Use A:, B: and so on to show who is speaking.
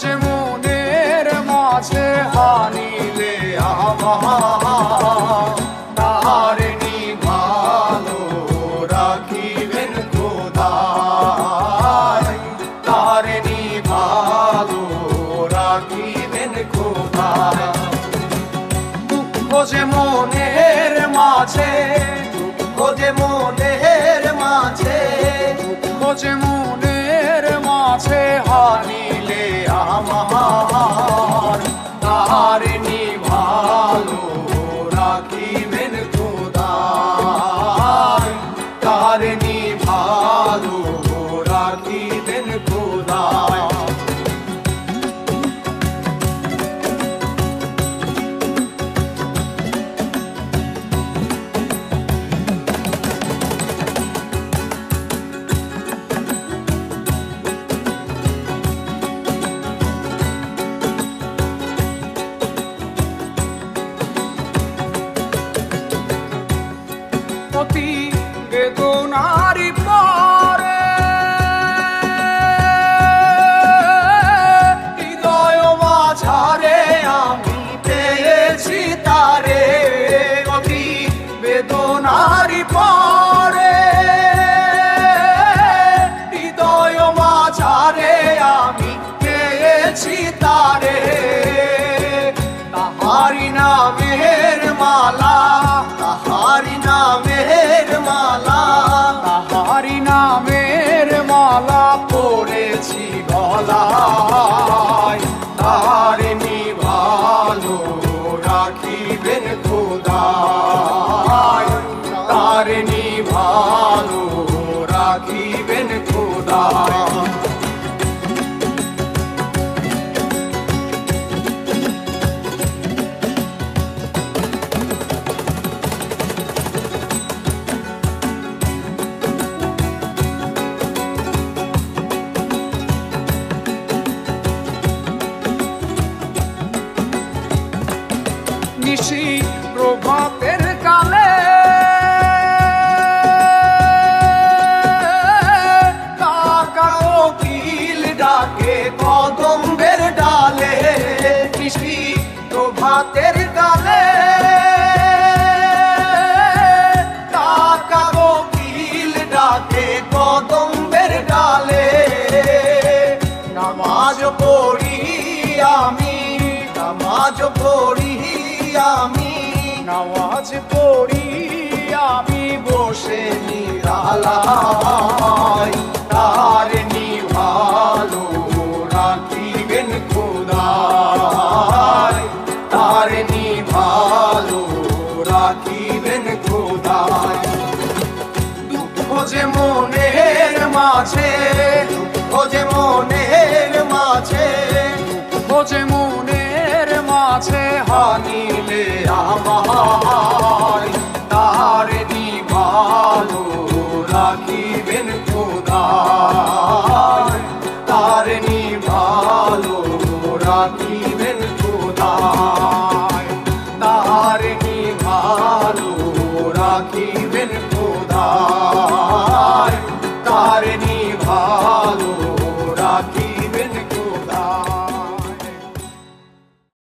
A: যে মনের মাঝে হানিলে আমার তার ভালো রাখিবেন খোদাই। তার ভালো রাখিবেন খোদাই। দুঃখ যে মনের রাখিবেন me. নিশি প্রভাতের কালে। কোকিল ডাকে কদম্বের ডালে। নিশি প্রভাতের কালে। কোকিল ডাকে কদম্বের ডালে। নামাজ পড়ি নামাজ পড়ি আমি বসে নিরালাই তার নিভালো রাখিবেন খোদাই। তার নিভালো রাখিবেন খোদাই। দুঃখ যে মনের মাঝে, দুঃখ যে মনের মাঝে, দুঃখ যে মনের মাঝে হানিলে Hare